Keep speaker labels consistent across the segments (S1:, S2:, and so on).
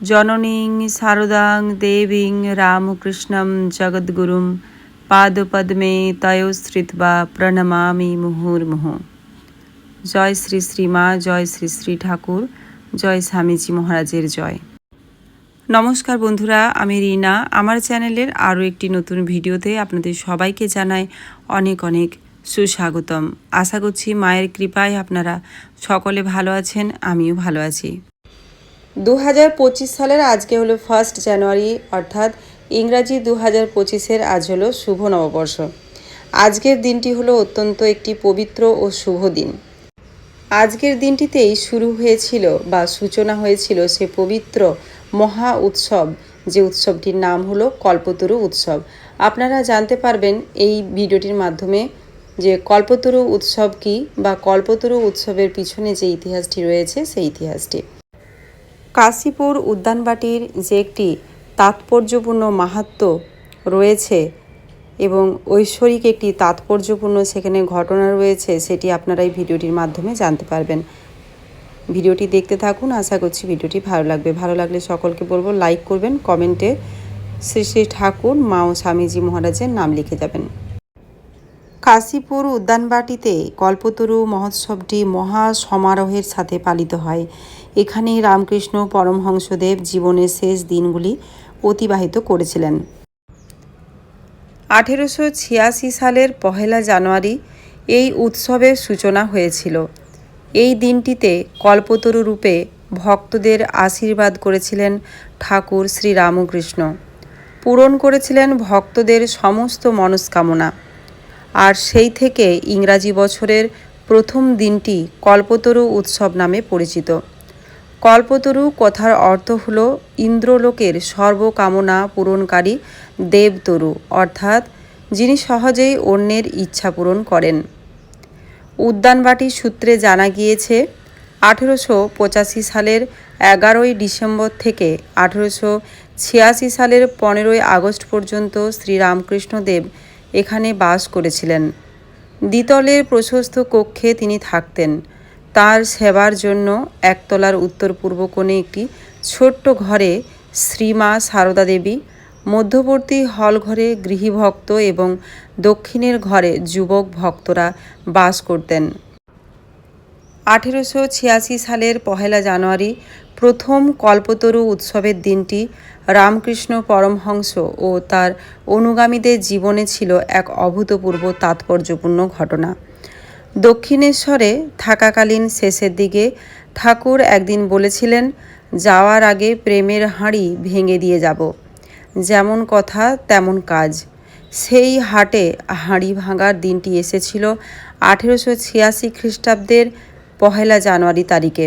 S1: জননীং শারদাং দেবীং রামকৃষ্ণং জগদ্গুরুম পাদপদ্মে তয়োশ্রিত্বা প্রণমামি মুহুর্মুহ। জয় শ্রী শ্রী মা, জয় শ্রী শ্রী ঠাকুর, জয় স্বামীজি মহারাজের জয়। নমস্কার বন্ধুরা, আমি রিনা। আমার চ্যানেলের আরও একটি নতুন ভিডিওতে আপনাদের সবাইকে জানাই অনেক অনেক সুস্বাগতম। আশা করছি মায়ের কৃপায় আপনারা সকলে ভালো আছেন, আমিও ভালো আছি। দু হাজার পঁচিশ সালের আজকে হলো ফার্স্ট জানুয়ারি অর্থাৎ ইংরাজি দু হাজার পঁচিশের আজ হলো শুভ নববর্ষ। আজকের দিনটি হলো অত্যন্ত একটি পবিত্র ও শুভ দিন। আজকের দিনটিতেই শুরু হয়েছিল বা সূচনা হয়েছিল সে পবিত্র মহা উৎসব, যে উৎসবটির নাম হলো কল্পতরু উৎসব। আপনারা জানতে পারবেন এই ভিডিওটির মাধ্যমে যে কল্পতরু উৎসব কি বা কল্পতরু উৎসবের পিছনে যে ইতিহাসটি রয়েছে, সেই ইতিহাসটি। কাশীপুর উদ্যানবাটির যে একটি তাৎপর্যপূর্ণ মাহাত্ম্য রয়েছে এবং ঐশ্বরিক একটি তাৎপর্যপূর্ণ সেখানে ঘটনা রয়েছে, সেটি আপনারা এই ভিডিওটির মাধ্যমে জানতে পারবেন। ভিডিওটি দেখতে থাকুন, আশা করছি ভিডিওটি ভালো লাগবে। ভালো লাগলে সকলকে বলব, লাইক করবেন, কমেন্টে শ্রী শ্রী ঠাকুর, মা ও স্বামীজি মহারাজের নাম লিখে যাবেন কাশীপুর উদ্যানবাটিতে কল্পতরু মহোৎসবটি মহা সমারোহের সাথে পালিত হয়। এখানেই রামকৃষ্ণ পরমহংসদেব জীবনের শেষ দিনগুলি অতিবাহিত করেছিলেন। আঠেরোশো ছিয়াশি সালের পহেলা জানুয়ারি এই উৎসবের সূচনা হয়েছিল। এই দিনটিতে কল্পতরু রূপে ভক্তদের আশীর্বাদ করেছিলেন ঠাকুর শ্রী রামকৃষ্ণ পূরণ করেছিলেন ভক্তদের সমস্ত মনস্কামনা। আর সেই থেকে ইংরাজি বছরের প্রথম দিনটি কল্পতরু উৎসব নামে পরিচিত। কল্পতরু কথার অর্থ হল ইন্দ্রলোকের সর্বকামনা পূরণকারী দেবতরু, অর্থাৎ যিনি সহজেই অন্যের ইচ্ছা পূরণ করেন। উদ্যানবাটি সূত্রে জানা গিয়েছে, আঠেরোশো পঁচাশি সালের এগারোই ডিসেম্বর থেকে আঠেরোশো ছিয়াশি সালের পনেরোই আগস্ট পর্যন্ত শ্রীরামকৃষ্ণদেব এখানে বাস করেছিলেন। দ্বিতলের প্রশস্ত কক্ষে তিনি থাকতেন। তার সেবার জন্য একতলার উত্তর পূর্ব কোণে একটি ছোট্ট ঘরে শ্রীমা সারদা দেবী, মধ্যবর্তী হল ঘরে গৃহীভক্ত এবং দক্ষিণের ঘরে যুবক ভক্তরা বাস করতেন। আঠেরোশো ছিয়াশি সালের পহেলা জানুয়ারি প্রথম কল্পতরু উৎসবের দিনটি রামকৃষ্ণ পরমহংস ও তার অনুগামীদের জীবনে ছিল এক অভূতপূর্ব তাৎপর্যপূর্ণ ঘটনা। দক্ষিণেশ্বরে থাকাকালীন শেষের দিকে ঠাকুর একদিন বলেছিলেন, যাওয়ার আগে প্রেমের হাঁড়ি ভেঙে দিয়ে যাব। যেমন কথা, তেমন কাজ। সেই হাটে হাঁড়ি ভাঙার দিনটি এসেছিল আঠেরোশো ছিয়াশি খ্রিস্টাব্দের পহেলা জানুয়ারি তারিখে।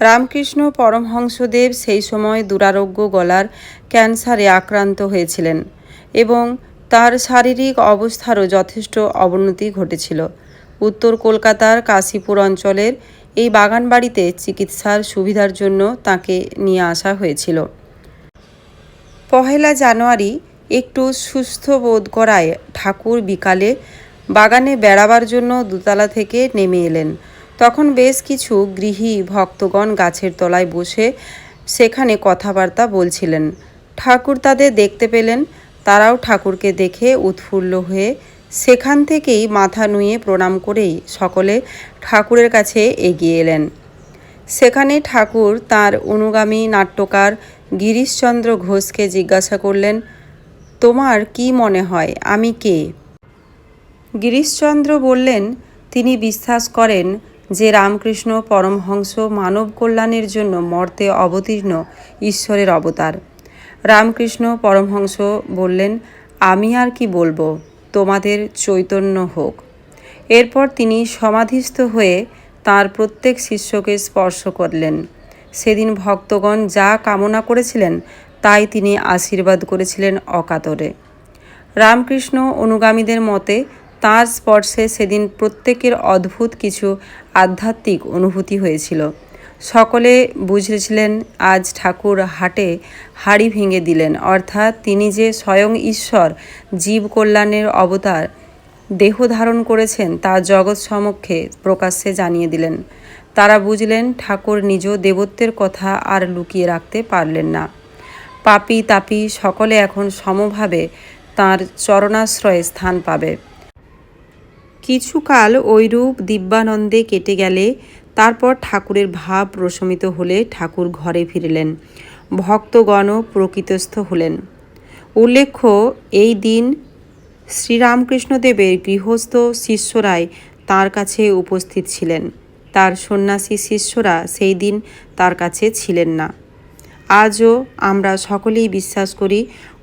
S1: রামকৃষ্ণ পরমহংসদেব সেই সময় দুরারোগ্য গলার ক্যান্সারে আক্রান্ত হয়েছিলেন এবং তার শারীরিক অবস্থারও যথেষ্ট অবনতি ঘটেছিল। উত্তর কলকাতার কাশীপুর অঞ্চলের এই বাগান বাড়িতে চিকিৎসার সুবিধার জন্য তাকে নিয়ে আসা হয়েছিল। পহেলা জানুয়ারি একটু সুস্থ বোধ করায় ঠাকুর বিকালে বাগানে বেড়াবার জন্য দোতলা থেকে নেমে এলেন। তখন বেশ কিছু গৃহী ভক্তগণ গাছের তলায় বসে সেখানে কথাবার্তা বলছিলেন। ঠাকুর তাদের দেখতে পেলেন, তারাও ঠাকুরকে দেখে উৎফুল্ল হয়ে সেখান থেকেই মাথা নুয়ে প্রণাম করেই সকলে ঠাকুরের কাছে এগিয়ে এলেন। সেখানে ঠাকুর তার অনুগামী নাট্যকার গিরিশচন্দ্র ঘোষকে জিজ্ঞাসা করলেন, তোমার কি মনে হয়, আমি কে? গিরিশচন্দ্র বললেন, তিনি বিশ্বাস করেন যে রামকৃষ্ণ পরমহংস মানব কল্যাণের জন্য মর্তে অবতীর্ণ ঈশ্বরের অবতার। রামকৃষ্ণ পরমহংস বললেন, আমি আর কি বলব? তোমাদের চৈতন্য হোক। এরপর তিনি সমাধিস্থ হয়ে তার প্রত্যেক শিষ্যকে স্পর্শ করলেন। সেদিন ভক্তগণ যা কামনা করেছিলেন, তাই তিনি আশীর্বাদ করেছিলেন অকাতরে। রামকৃষ্ণ অনুগামীদের মতে, তার স্পর্শে সেদিন প্রত্যেকের অদ্ভুত কিছু আধ্যাত্মিক অনুভূতি হয়েছিল। সকলে বুঝেছিলেন, আজ ঠাকুর হাটে হাড়ি ভেঙে দিলেন। অর্থাৎ তিনি যে স্বয়ং ঈশ্বর, জীব কল্যাণের অবতার, দেহ ধারণ করেছেন, তা জগৎ সমক্ষে প্রকাশ্যে জানিয়ে দিলেন। তারা বুঝলেন, ঠাকুর নিজ দেবত্বের কথা আর লুকিয়ে রাখতে পারলেন না। পাপি তাপি সকলে এখন সমভাবে তাঁর চরণাশ্রয়ে স্থান পাবে। কিছুকাল ঐরূপ দিব্যানন্দে কেটে গেলে তারপর ঠাকুরের ভাব প্রশমিত হলে ঠাকুর ঘরে ফিরলেন। ভক্তগণ প্রকৃতস্থ হলেন। উল্লেখ্য, এই দিন শ্রীরামকৃষ্ণদেবের গৃহস্থ শিষ্যরাই তার কাছে উপস্থিত ছিলেন। তার সন্ন্যাসী শিষ্যরা সেই দিন তার কাছে ছিলেন না। আজও আমরা সকলেই বিশ্বাস করি,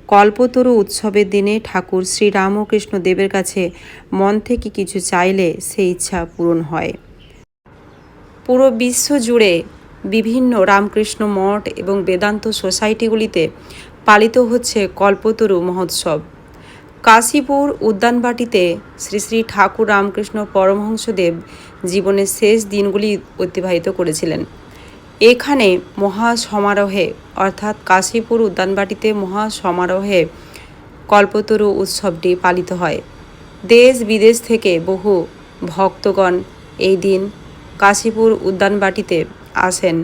S1: কল্পতরু উৎসবের দিনে ঠাকুর শ্রীরামকৃষ্ণদেবের কাছে মন থেকে কিছু চাইলে সেই ইচ্ছা পূরণ হয়। পুরো বিশ্ব জুড়ে বিভিন্ন রামকৃষ্ণ মঠ এবং বেদান্ত সোসাইটিগুলিতে পালিত হচ্ছে কল্পতরু মহোৎসব। কাশীপুর উদ্যানবাটিতে শ্রী শ্রী ঠাকুর রামকৃষ্ণ পরমহংসদেব জীবনের শেষ দিনগুলি অতিবাহিত করেছিলেন। এখানে মহা সমারোহে অর্থাৎ কাশীপুর উদ্যানবাটিতে মহা সমারোহে কল্পতরু উৎসবটি পালিত হয়। দেশ বিদেশ থেকে বহু ভক্তগণ এই দিন কাশীপুর উদ্যানবাটিতে আসেন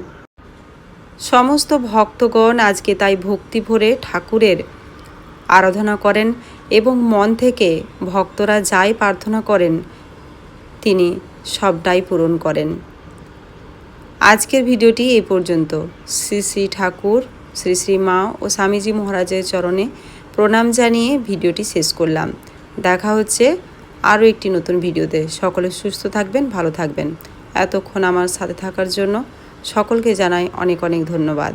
S1: সমস্ত ভক্তগণ আজকে তাই ভক্তি ভরে ঠাকুরের আরাধনা করেন এবং মন থেকে ভক্তরা যাই প্রার্থনা করেন, তিনি সবটাই পূরণ করেন। আজকের ভিডিওটি এই পর্যন্ত। শ্রী শ্রী ঠাকুর, শ্রী শ্রী মা ও স্বামীজি মহারাজের চরণে প্রণাম জানিয়ে ভিডিওটি শেষ করলাম। দেখা হচ্ছে আরও একটি নতুন ভিডিওতে। সকলে সুস্থ থাকবেন, ভালো থাকবেন। এতক্ষণ আমার সাথে থাকার জন্য সকলকে জানাই অনেক অনেক ধন্যবাদ।